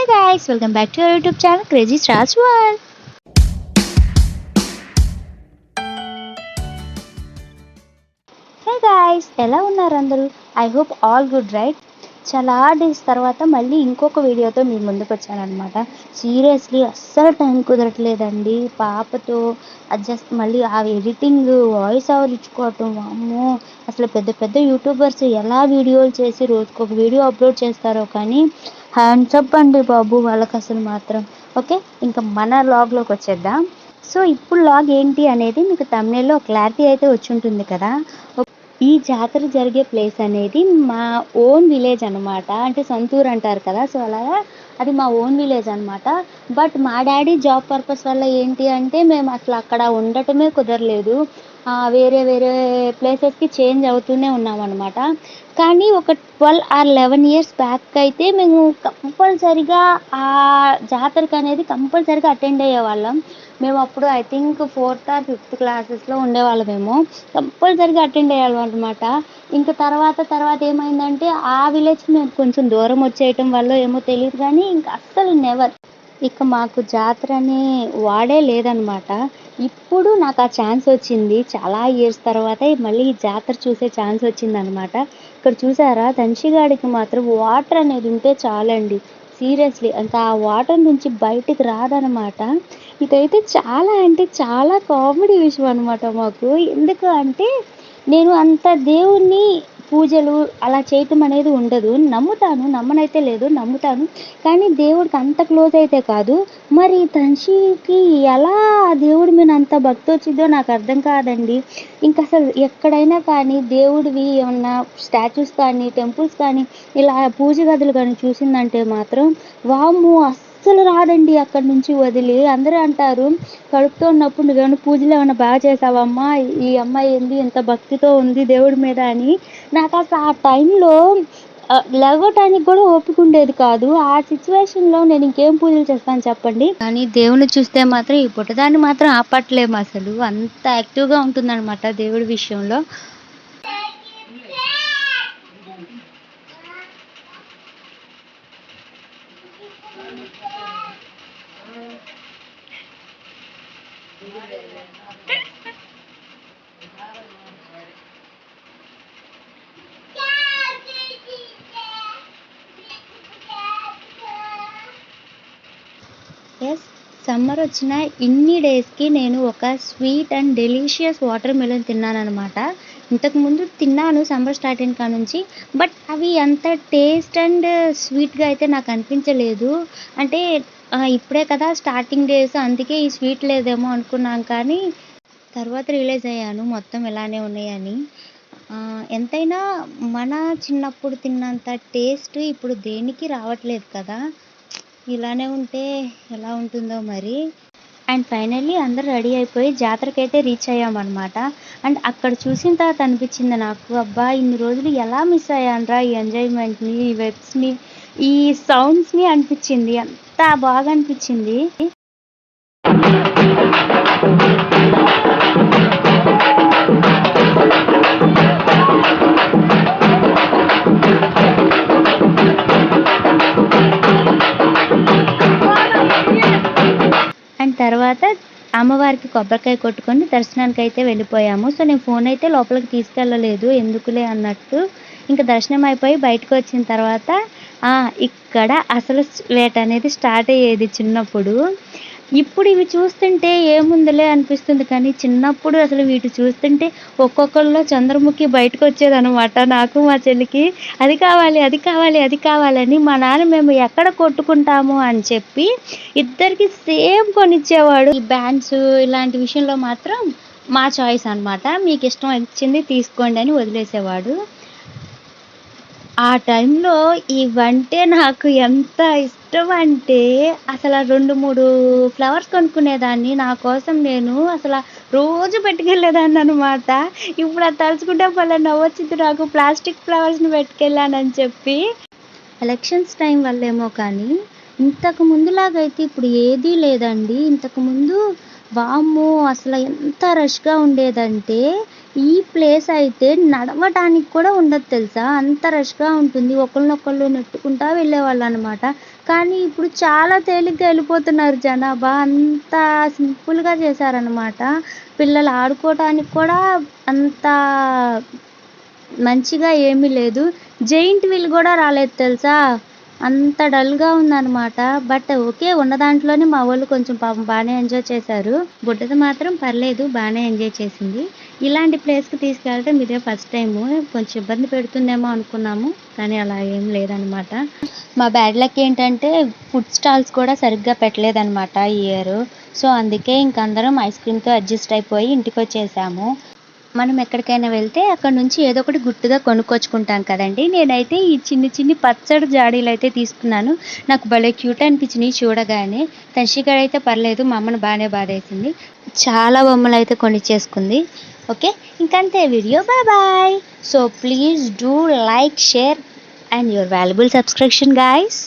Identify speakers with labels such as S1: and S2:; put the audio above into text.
S1: Hey guys welcome back to YouTube channel crazy stars world hey guys ఎలా ఉన్నారు అందరూ? I hope all good right చాలా days తర్వాత మళ్ళీ ఇంకొక వీడియోతో మీ ముందుకు వచ్చానమాట సీరియస్లీ అస్సలు టైం కుదరట్లేదండి. పాపతో అడ్జస్ట్ మళ్ళీ ఆ ఎడిటింగ్ వాయిస్ ఓవర్ ఇచ్చుకోవటం అమ్మో అసలు పెద్ద పెద్ద యూట్యూబర్స్ ఎలా వీడియోలు చేసి రోజుకొక వీడియో అప్లోడ్ చేస్తారో కానీ హ్యాండ్స్ అప్ అండి బాబు వాళ్ళకి అసలు మాత్రం. ఓకే ఇంకా మన లాగ్లోకి వచ్చేద్దాం. సో ఇప్పుడు లాగ్ ఏంటి అనేది మీకు తమిళలో క్లారిటీ అయితే వచ్చి ఉంటుంది కదా. ఈ జాతర జరిగే ప్లేస్ అనేది మా ఓన్ విలేజ్ అనమాట అంటే సొంతూరు అంటారు కదా సో అలాగా? అది మా ఓన్ విలేజ్ అనమాట బట్ మా డాడీ జాబ్ పర్పస్ వల్ల ఏంటి అంటే మేము అసలు అక్కడ ఉండటమే కుదరలేదు. వేరే వేరే ప్లేసెస్కి చేంజ్ అవుతూనే ఉన్నాం అనమాట కానీ ఒక twelve or eleven years back అయితే మేము కంపల్సరిగా ఆ జాతరకు అనేది కంపల్సరిగా అటెండ్ అయ్యేవాళ్ళం. మేము అప్పుడు I think fourth or fifth క్లాసెస్లో ఉండేవాళ్ళమేమో. కంపల్సరిగా అటెండ్ అయ్యేవాళ్ళం అనమాట ఇంకా తర్వాత తర్వాత ఏమైందంటే ఆ విలేజ్ మేము కొంచెం దూరం వచ్చేయటం వల్ల ఏమో తెలియదు కానీ ఇంకా అస్సలు నెవర్ ఇక మాకు జాతర అనే వాడే లేదనమాట ఇప్పుడు నాకు ఆ ఛాన్స్ వచ్చింది. చాలా ఇయర్స్ తర్వాత మళ్ళీ ఈ జాతర చూసే ఛాన్స్ వచ్చిందనమాట ఇక్కడ చూసారా? దంశిగాడికి మాత్రం వాటర్ అనేది ఉంటే చాలండి. సీరియస్లీ ఇంకా ఆ వాటర్ నుంచి బయటికి రాదనమాట ఇదైతే చాలా అంటే చాలా కామెడీ విషయం అనమాట మాకు. ఎందుకు అంటే నేను అంత దేవుణ్ణి పూజలు అలా చేయటం అనేది ఉండదు. నమ్ముతాను నమ్మనైతే లేదు నమ్ముతాను. కానీ దేవుడికి అంత క్లోజ్ అయితే కాదు. మరి తంషికి ఎలా ఆ దేవుడి మీద అంత భక్తి వచ్చిందో నాకు అర్థం కాదండి. ఇంకా అసలు ఎక్కడైనా కానీ దేవుడివి ఏమన్నా స్టాచ్యూస్ కానీ టెంపుల్స్ కానీ ఇలా పూజ గదులు కానీ చూసిందంటే మాత్రం వాము అస్సలు రాదండి అక్కడి నుంచి వదిలి. అందరూ అంటారు కడుపుతో ఉన్నప్పుడు నువ్వేమైనా పూజలు ఏమైనా బాగా చేసావమ్మా ఈ అమ్మాయి ఏంది? ఎంత భక్తితో ఉంది దేవుడి మీద అని. నాకు అసలు ఆ టైంలో లేవటానికి కూడా ఓపిక ఉండేది కాదు. ఆ సిచ్యువేషన్లో నేను ఇంకేం పూజలు చేస్తాను చెప్పండి? కానీ దేవుని చూస్తే మాత్రం ఈ పుట్టదాన్ని మాత్రం ఆపట్లేము అసలు. అంత యాక్టివ్గా ఉంటుందన్నమాట దేవుడి విషయంలో. yes? సమ్మర్ వచ్చిన ఇన్ని డేస్కి నేను ఒక sweet and delicious watermelon తిన్నానమాట ఇంతకుముందు తిన్నాను సమ్మర్ స్టార్ట్ అయిన కాడ నుంచి బట్ అవి అంత టేస్ట్ అండ్ స్వీట్గా అయితే నాకు అనిపించలేదు. అంటే ఇప్పుడే కదా స్టార్టింగ్ డేస్ అందుకే ఈ స్వీట్ లేదేమో అనుకున్నాం కానీ తర్వాత రియలైజ్ అయ్యాను మొత్తం ఇలానే ఉన్నాయని. ఎంతైనా మన చిన్నప్పుడు తిన్నంత టేస్ట్ ఇప్పుడు దేనికి రావట్లేదు కదా. ఇలానే ఉంటే ఎలా ఉంటుందో మరి. అండ్ ఫైనల్లీ అందరూ రెడీ అయిపోయి జాతరకి అయితే రీచ్ అయ్యామన్నమాట. అండ్ అక్కడ చూసిన తర్వాత అనిపించింది నాకు అబ్బా ఇన్ని రోజులు ఎలా మిస్ అయ్యానురా ఈ ఎంజాయ్మెంట్ని ఈ వెబ్స్ని ఈ సౌండ్స్ని అనిపించింది. అంత బాగా అనిపించింది. తర్వాత అమ్మవారికి కొబ్బరికాయ కొట్టుకొని దర్శనానికి అయితే వెళ్ళిపోయాము. సో నేను ఫోన్ అయితే లోపలికి తీసుకెళ్ళలేదు. ఎందుకులే అన్నట్టు ఇంకా దర్శనం అయిపోయి బయటకు వచ్చిన తర్వాత ఇక్కడ అసలు వేట అనేది స్టార్ట్ అయ్యేది చిన్నప్పుడు. ఇప్పుడు ఇవి చూస్తుంటే ఏముందిలే అనిపిస్తుంది కానీ చిన్నప్పుడు అసలు వీటి చూస్తుంటే ఒక్కొక్కరిలో చంద్రముఖి బయటకు వచ్చేదనమాట నాకు మా చెల్లికి అది కావాలి అది కావాలి అది కావాలని మా నాన్న మేము ఎక్కడ కొట్టుకుంటాము అని చెప్పి ఇద్దరికి సేమ్ కొనిచ్చేవాడు. ఈ బ్యాండ్స్ ఇలాంటి విషయంలో మాత్రం మా చాయిస్ అన్నమాట. మీకు ఇష్టం వచ్చింది తీసుకోండి అని వదిలేసేవాడు. ఆ టైంలో ఇవంటే నాకు ఎంత ఇష్టం అంటే అసలు రెండు మూడు ఫ్లవర్స్ కొనుక్కునేదాన్ని. నా కోసం నేను అసలు రోజు పెట్టుకెళ్ళేదాన్ని అనమాట ఇప్పుడు అది తలుచుకుంటే భలే నవ్వొచ్చింది నాకు. ప్లాస్టిక్ ఫ్లవర్స్ని పెట్టుకెళ్ళానని చెప్పి. ఎలక్షన్స్ టైం వల్లేమో కానీ ఇంతకు ముందులాగైతే ఇప్పుడు ఏదీ లేదండి. ఇంతకు ముందు వామ్మో అసలు ఎంత రష్గా ఉండేదంటే ఈ ప్లేస్ అయితే నడవటానికి కూడా ఉండదు తెలుసా? అంత రష్గా ఉంటుంది. ఒకరినొకళ్ళు నెట్టుకుంటా వెళ్ళేవాళ్ళు అనమాట కానీ ఇప్పుడు చాలా తేలిగ్గా వెళ్ళిపోతున్నారు జనాభా. అంత సింపుల్గా చేశారనమాట పిల్లలు ఆడుకోవటానికి కూడా అంత మంచిగా ఏమీ లేదు. జైంట్ వీల్ కూడా రాలేదు తెలుసా? అంత డల్గా ఉందన్నమాట. బట్ ఓకే ఉన్న దాంట్లోనే మా వాళ్ళు కొంచెం పాపం బాగానే ఎంజాయ్ చేశారు. బుడ్డది మాత్రం పర్లేదు బాగానే ఎంజాయ్ చేసింది. ఇలాంటి ప్లేస్కి తీసుకెళ్ళటం ఇదే ఫస్ట్ టైం కొంచెం ఇబ్బంది పెడుతుందేమో అనుకున్నాము కానీ అలా ఏం లేదనమాట మా బ్యాడ్ లక్ ఏంటంటే ఫుడ్ స్టాల్స్ కూడా సరిగ్గా పెట్టలేదన్నమాట ఈ ఇయర్ సో అందుకే ఇంకందరం ఐస్ క్రీమ్తో అడ్జస్ట్ అయిపోయి ఇంటికి వచ్చేసాము. మనం ఎక్కడికైనా వెళ్తే అక్కడ నుంచి ఏదో ఒకటి గుర్తుగా కొనుక్కొచ్చుకుంటాం కదండి. నేనైతే ఈ చిన్ని చిన్ని పచ్చడి జాడీలు అయితే తీసుకున్నాను. నాకు భలే క్యూట్ అనిపించినాయి చూడగానే. తన్షిక అయితే పర్లేదు మా అమ్మను బాగానే బాధేసింది. చాలా బొమ్మలు అయితే కొనిచ్చేసుకుంది. ఓకే? ఇంకంతే video. Bye bye. So please do like share and your valuable subscription guys.